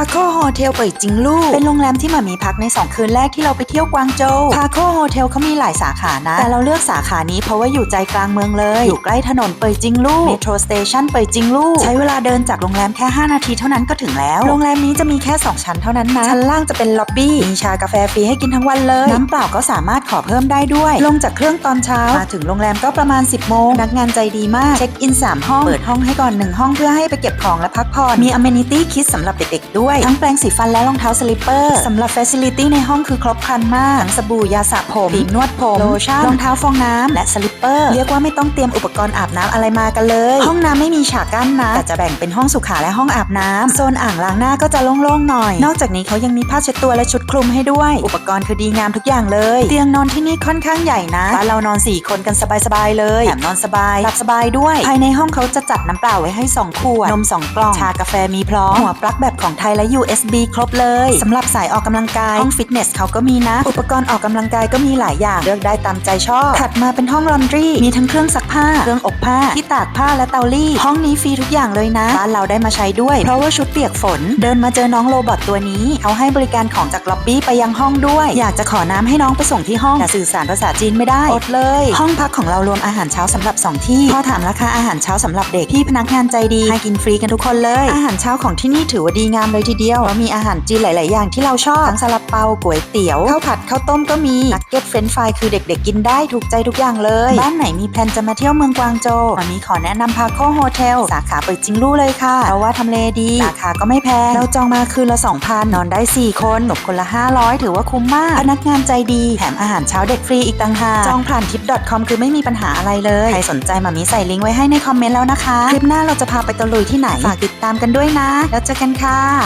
าโคโฮเทลเป่ยจิงลู่เป็นโรงแรมที่หมามีพักใน 2 คืนแรกที่เราไปเที่ยวกวางโจวพาโคโฮเทลเขามีหลายสาขานะ แต่เราเลือกสาขานี้เพราะว่าอยู่ใจกลางเมืองเลย อยู่ใกล้ถนนเป่ยจิงลู่เมโทรสเตชันเป่ยจิงลู่ใช้เวลาเดินจากโรงแรมแค่ 5 นาทีเท่านั้นก็ถึงแล้ว โรงแรมนี้จะมีแค่ 2 ชั้นเท่านั้นนะ ชั้นล่างจะเป็นล็อบบี้ มีชากาแฟฟรีให้กินทั้งวันเลย น้ำเปล่าก็สามารถขอเพิ่มได้ด้วย ลงจากเครื่องตอนเช้า มาถึงโรงแรมก็ประมาณ 10 โมงพนักงานใจดีมาก เช็คอิน 3 ห้อง เปิดห้องให้ก่อน 1 ห้องเพื่อให้ไปเก็บของและพักผ่อน มีอเมนิตี้คิดสำหรับเด็กๆด้วยทั้งแปรงสีฟันและรองเท้าสลิปเปอร์สำหรับเฟสิลิตี้ในห้องคือครบครันมากทั้งสบู่ยาสระผมครีมนวดผมโลชั่นรองเท้าฟองน้ำและสลิปเปอร์เรียกว่าไม่ต้องเตรียมอุปกรณ์อาบน้ำอะไรมากันเลย ห้องน้ำไม่มีฉากกั้นนะแต่จะแบ่งเป็นห้องสุขาและห้องอาบน้ำโซนอ่างล้างหน้าก็จะโล่งๆหน่อย นอกจากนี้เขายังมีผ้าเช็ดตัวและชุดคลุมให้ด้วย อุปกรณ์คือดีงามทุกอย่างเลย เตียงนอนที่นี่ค่อนข้างใหญ่นะบ้านเรานอน 4 คนกันสบายๆเลยแถมนอนสบายหลับสบายด้วย ภายในห้องเขาจะจัดน้ำเปล่าไว้ให้ 2 ขวดนม 2 กล่อง ชากาแฟมีพร้อมหัวปลั๊กแบบของไทยและ USB ครบเลยสำหรับสายออกกำลังกายห้องฟิตเนสเขาก็มีนะ อุปกรณ์ออกกำลังกายก็มีหลายอย่างเลือกได้ตามใจชอบ ถัดมาเป็นห้องลอนดรีมีทั้งเครื่องซักผ้า เครื่องอบผ้า ที่ตากผ้าและเตารีดห้องนี้ฟรีทุกอย่างเลยนะบ้านเราได้มาใช้ด้วย เพราะว่าชุดเปียกฝน เดินมาเจอน้องโรบอทตัวนี้ เขาให้บริการของจากล็อบบี้ไปยังห้องด้วย อยากจะขอน้ำให้น้องไปส่งที่ห้องแต่สื่อสารภาษาจีนไม่ได้อดเลย ห้องพักของเรารวมอาหารเช้าสำหรับ 2 ที่พอถามราคาอาหารเช้าสำหรับเด็กพี่พนักงานใจดีให้กินฟรีกันทุกคนเลย อาหารเช้าของที่นี่ถือว่าดีงามเลยทีเดียวเพราะมีอาหารจีนหลาย ๆ อย่างที่เราชอบทั้งซาลาเปาก๋วยเตี๋ยวข้าวผัดข้าวต้มก็มีนักเก็ตเฟรนฟรายคือเด็ก ๆ กินได้ถูกใจทุกอย่างเลย บ้านไหนมีแพลนจะมาเที่ยวเมืองกวางโจววันนี้ขอแนะนำพาโคโฮเทลสาขาเปิดจิงลู่เลยค่ะเพราะว่าทำเลดีราคาก็ไม่แพงเราจองมาคืนละ2,000นอนได้ 4 คนหนบคนละ 500 ถือว่าคุ้มมากพนักงานใจดีแถมอาหารเช้าเด็กฟรีอีกต่างหากจองผ่านทิป .com คือไม่มีปัญหาอะไรเลยใครสนใจมามีใส่ลิงก์ไว้ให้ในคอมเมนต์แล้วนะคะคลิปหน้าเราจะพาไปตะลุยที่ไหนฝากติดตามกันด้วยนะ แล้วเจอกันค่ะ